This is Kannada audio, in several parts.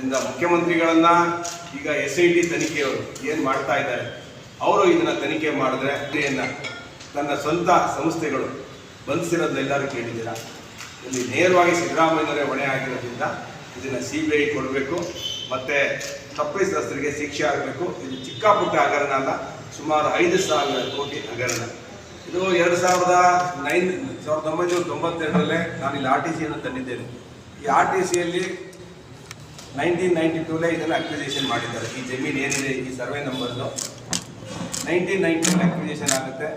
ಮುಖ್ಯಮಂತ್ರಿಗಳನ್ನ ಈಗ ಎಸ್ ಐ ಟಿ ತನಿಖೆಯವರು ಏನು ಮಾಡ್ತಾ ಇದ್ದಾರೆ, ಅವರು ಇದನ್ನ ತನಿಖೆ ಮಾಡಿದ್ರೆ ತನ್ನ ಸ್ವಂತ ಸಂಸ್ಥೆಗಳು ಬಂಧಿಸಿರೋದನ್ನೆಲ್ಲರೂ ಕೇಳಿದ್ದೀರಾ? ಇಲ್ಲಿ ನೇರವಾಗಿ ಸಿದ್ದರಾಮಯ್ಯನವರೇ ಹೊಣೆ ಆಗಿರೋದ್ರಿಂದ ಇದನ್ನ ಸಿ ಬಿ ಐ ಕೊಡಬೇಕು, ಮತ್ತು ತಪ್ಪಿತಸ್ಥರಿಗೆ ಶಿಕ್ಷೆ ಆಗಬೇಕು. ಇದು ಚಿಕ್ಕ ಪುಟ್ಟ ಹಗರಣ ಅಲ್ಲ, ಸುಮಾರು ಐದು ಸಾವಿರ ಕೋಟಿ ಹಗರಣ. ಇದು ಎರಡು ಸಾವಿರದ ನೈನ್, ಸಾವಿರದ ಒಂಬೈನೂರ ತೊಂಬತ್ತೆರಡರಲ್ಲೇ ನಾನು ಇಲ್ಲಿ ಆರ್ ಟಿ ಸಿಯನ್ನು ತಂದಿದ್ದೇನೆ. ಈ ಆರ್ ಟಿ ಸಿಯಲ್ಲಿ ನೈನ್ಟೀನ್ ನೈಂಟಿ ಟೂಲೇ ಇದನ್ನು ಅಕ್ವಿಸೇಷನ್ ಮಾಡಿದ್ದಾರೆ. ಈ ಜಮೀನು ಏನಿದೆ? ಈ ಸರ್ವೆ ನಂಬರ್ದು ನೈನ್ಟೀನ್ ನೈನ್ಟೀನ್ ಅಕ್ವಿಸೇಷನ್ ಆಗುತ್ತೆ.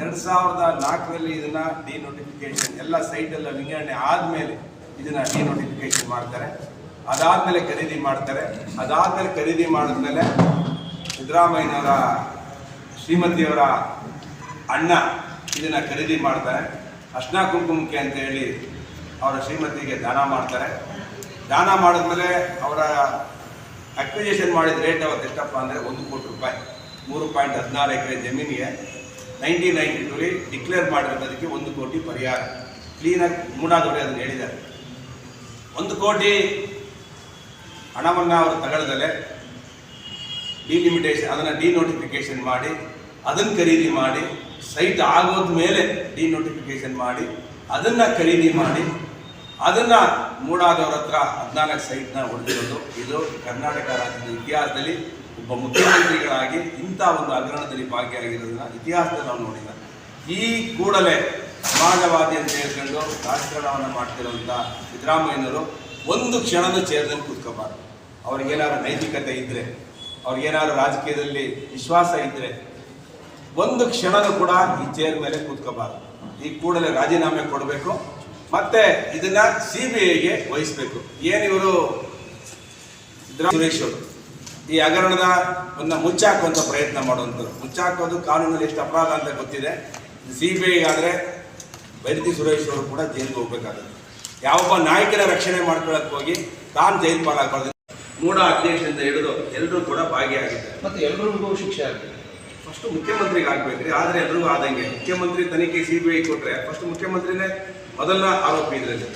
ಎರಡು ಸಾವಿರದ ನಾಲ್ಕರಲ್ಲಿ ಇದನ್ನು ಡಿನೋಟಿಫಿಕೇಶನ್ ಎಲ್ಲ ಸೈಟೆಲ್ಲ ವಿಂಗಡಣೆ ಆದಮೇಲೆ ಇದನ್ನು ಡಿನೋಟಿಫಿಕೇಶನ್ ಮಾಡ್ತಾರೆ. ಅದಾದಮೇಲೆ ಖರೀದಿ ಮಾಡ್ತಾರೆ. ಅದಾದಮೇಲೆ ಖರೀದಿ ಮಾಡಿದ್ಮೇಲೆ ಸಿದ್ದರಾಮಯ್ಯನವರ, ಶ್ರೀಮತಿಯವರ ಅಣ್ಣ ಇದನ್ನು ಖರೀದಿ ಮಾಡ್ತಾರೆ. ಅಷ್ಟ ಕುಂಕುಮಕ್ಕೆ ಅಂತ ಹೇಳಿ ಅವರ ಶ್ರೀಮತಿಗೆ ದಾನ ಮಾಡ್ತಾರೆ. ದಾನ ಮಾಡಿದ್ಮೇಲೆ ಅವರ ಅಕ್ವಿಜೇಷನ್ ಮಾಡಿದ ರೇಟ್ ಅವತ್ತು ಎಷ್ಟಪ್ಪ ಅಂದರೆ ಒಂದು ಕೋಟಿ ರೂಪಾಯಿ. ಮೂರು ಪಾಯಿಂಟ್ ಹದಿನಾರು ಎಕರೆ ಜಮೀನಿಗೆ ನೈನ್ಟೀನ್ ನೈಂಟಿ ಟೂಲಿ ಡಿಕ್ಲೇರ್ ಮಾಡಿರೋದಕ್ಕೆ ಒಂದು ಕೋಟಿ ಪರಿಹಾರ. ಕ್ಲೀನಾಗಿ ಮೂಡಾದವರೇ ಅದನ್ನು ಹೇಳಿದ್ದಾರೆ. ಒಂದು ಕೋಟಿ ಹಣವನ್ನು ಅವರು ತಗೊಳ್ದಲೆ ಡಿಲಿಮಿಟೇಷನ್ ಅದನ್ನು ಡಿನೋಟಿಫಿಕೇಶನ್ ಮಾಡಿ, ಅದನ್ನು ಖರೀದಿ ಮಾಡಿ ಸೈಟ್ ಆಗೋದ ಮೇಲೆ ಡಿನೋಟಿಫಿಕೇಶನ್ ಮಾಡಿ, ಅದನ್ನು ಖರೀದಿ ಮಾಡಿ ಅದನ್ನು ಮೂಡಾದವ್ರ ಹತ್ರ ಹದಿನಾಲ್ಕು ಸೈಟ್ನ ಹೊಡೆದಿರೋದು. ಇದು ಕರ್ನಾಟಕ ರಾಜ್ಯದ ಇತಿಹಾಸದಲ್ಲಿ ಒಬ್ಬ ಮುಖ್ಯಮಂತ್ರಿಗಳಾಗಿ ಇಂಥ ಒಂದು ಹಗರಣದಲ್ಲಿ ಭಾಗಿಯಾಗಿರೋದನ್ನ ಇತಿಹಾಸದಲ್ಲಿ ನಾವು ನೋಡಿಲ್ಲ. ಈ ಕೂಡಲೇ ಸಮಾಜವಾದಿ ಅಂತ ಹೇಳ್ಕೊಂಡು ರಾಜಕಾರಣವನ್ನು ಮಾಡ್ತಿರೋಂಥ ಸಿದ್ದರಾಮಯ್ಯನವರು ಒಂದು ಕ್ಷಣದ ಚೇರ್ದಲ್ಲಿ ಕೂತ್ಕೋಬಾರ್ದು. ಅವ್ರಿಗೇನಾದ್ರು ನೈತಿಕತೆ ಇದ್ದರೆ ಅವ್ರಿಗೇನಾದ್ರು ರಾಜಕೀಯದಲ್ಲಿ ವಿಶ್ವಾಸ ಇದ್ದರೆ ಒಂದು ಕ್ಷಣನೂ ಕೂಡ ಈ ಚೇರ್ ಮೇಲೆ ಕೂತ್ಕೋಬಾರ್ದು. ಈ ಕೂಡಲೇ ರಾಜೀನಾಮೆ ಕೊಡಬೇಕು. ಮತ್ತೆ ಇದನ್ನ ಸಿ ಬಿ ಐಗೆ ವಹಿಸ್ಬೇಕು. ಏನಿವರು ಸುರೇಶ್ ಅವರು. ಈ ಹಗರಣದ ಒಂದು ಮುಚ್ಚಾಕುವಂತ ಪ್ರಯತ್ನ ಮಾಡುವಂಥದ್ದು ಮುಚ್ಚಾಕೋದು ಕಾನೂನಲ್ಲಿ ಎಷ್ಟು ಅಪರಾಧ ಅಂತ ಗೊತ್ತಿದೆ. ಸಿ ಬಿ ಐ ಆದರೆ ಬೈರತಿ ಸುರೇಶ್ ಅವರು ಕೂಡ ಜೈಲಿಗೆ ಹೋಗ್ಬೇಕಾಗುತ್ತೆ. ಯಾವೊಬ್ಬ ನಾಯಕನ ರಕ್ಷಣೆ ಮಾಡ್ಕೊಳಕ್ ಹೋಗಿ ತಾನು ಜೈಲು ಪಾಲಾಗಬಾರ್ದು. ಮೂಡ ಅಧ್ಯಕ್ಷರಿಂದ ಹಿಡಿದು ಎಲ್ಲರೂ ಕೂಡ ಭಾಗಿಯಾಗಿದ್ದಾರೆ. ಮತ್ತೆ ಎಲ್ರಿಗೂ ಶಿಕ್ಷೆ ಆಗಿದೆ ಫಸ್ಟ್ ಮುಖ್ಯಮಂತ್ರಿಗೆ ಆಗ್ಬೇಕ್ರಿ. ಆದ್ರೆ ಎಲ್ರಿಗೂ ಆದಂಗೆ. ಮುಖ್ಯಮಂತ್ರಿ ತನಿಖೆ ಸಿ ಬಿ ಐ ಕೊಟ್ಟರೆ ಫಸ್ಟ್ ಮುಖ್ಯಮಂತ್ರಿನೇ ಮೊದಲನ ಆರೋಪಿ ಇದರಲ್ಲಿ.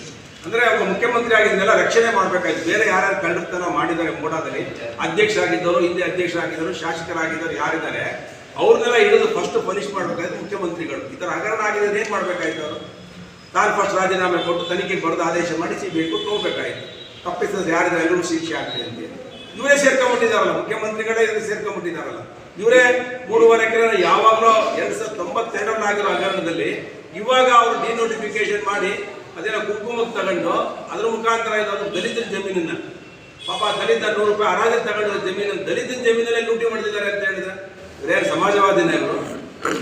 ಅಂದ್ರೆ ಒಬ್ಬ ಮುಖ್ಯಮಂತ್ರಿ ಆಗಿದ್ದನ್ನೆಲ್ಲ ರಕ್ಷಣೆ ಮಾಡ್ಬೇಕಾಯ್ತು. ಬೇರೆ ಯಾರ್ಯಾರು ಕಳ್ಳತನ ಮಾಡಿದ್ದಾರೆ ಅಧ್ಯಕ್ಷ ಅಧ್ಯಕ್ಷರಾಗಿದ್ದವರು, ಹಿಂದೆ ಅಧ್ಯಕ್ಷರಾಗಿದ್ದರು ಶಾಸಕರಾಗಿದ್ದರು ಯಾರಿದ್ದಾರೆ, ಅವ್ರನ್ನೆಲ್ಲ ಹಿಡಿದು ಫಸ್ಟ್ ಪನಿಷ್ ಮಾಡಬೇಕಾಯ್ತು ಮುಖ್ಯಮಂತ್ರಿಗಳು. ಈ ಥರ ಹಗರಣ ಆಗಿದೆ ಏನು ಮಾಡಬೇಕಾಯ್ತು ಅವರು? ತಾನು ಫಸ್ಟ್ ರಾಜೀನಾಮೆ ಕೊಟ್ಟು ತನಿಖೆಗೆ ಬರೆದು ಆದೇಶ ಮಾಡಿಸಿ ಬೇಕು ಕೊಟ್ಟು ತಪ್ಪಿಸಿದ್ರೆ ಯಾರಿದ್ದಾರೆ? ಎಲ್ಲರೂ ಶಿಕ್ಷೆ ಆಗಲಿ ಅಂತ ಇವರೇ ಸೇರ್ಕೊಂಡ್ಬಿಟ್ಟಿದಾರಲ್ಲ ಮುಖ್ಯಮಂತ್ರಿಗಳೇ ಇವರು ಸೇರ್ಕೊಂಡ್ಬಿಟ್ಟಿದಾರಲ್ಲ ಇವರೇ ಮೂರುವರೆ ಎಕರೆ ಯಾವಾಗಲೂ ಎರಡು ಸಾವಿರದ ತೊಂಬತ್ತೆರಡರಲ್ಲಿ ಆಗಿರೋ ಹಗರಣದಲ್ಲಿ ಇವಾಗ ಅವರು ಡಿನೋಟಿಫಿಕೇಶನ್ ಮಾಡಿ ಅದೇನೋ ಕುಂಕುಮಕ್ಕೆ ತಗೊಂಡು ಅದ್ರ ಮುಖಾಂತರ ಇರೋದು ದಲಿತನ ಜಮೀನನ್ನ. ಪಾಪ ದಲಿತ ನೂರು ರೂಪಾಯಿ ಹರಾಜು ತಗೊಂಡು ಜಮೀನನ್ನು ದಲಿತನ ಜಮೀನಲ್ಲೇ ಲೂಟಿ ಮಾಡಿದ್ದಾರೆ ಅಂತ ಹೇಳಿದ್ರೆ? ಬೇರೆ ಸಮಾಜವಾದಿ ನಾಯಕರು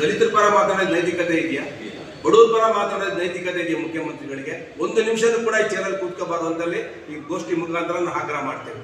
ದಲಿತರ ಪರ ಮಾತಾಡೋದು ನೈತಿಕತೆ ಇದೆಯಾ? ಬಡವ್ರ ಪರ ಮಾತಾಡೋದು ನೈತಿಕತೆ ಇದೆಯಾ ಮುಖ್ಯಮಂತ್ರಿಗಳಿಗೆ? ಒಂದು ನಿಮಿಷದ ಕೂಡ ಈ ಚೇರಲ್ಲಿ ಕೂತ್ಕೋಬಾರ್ದು ಅಂತಲ್ಲಿ ಈ ಗೋಷ್ಠಿ ಮುಖಾಂತರ ಆಗ್ರಹ ಮಾಡ್ತೇವೆ.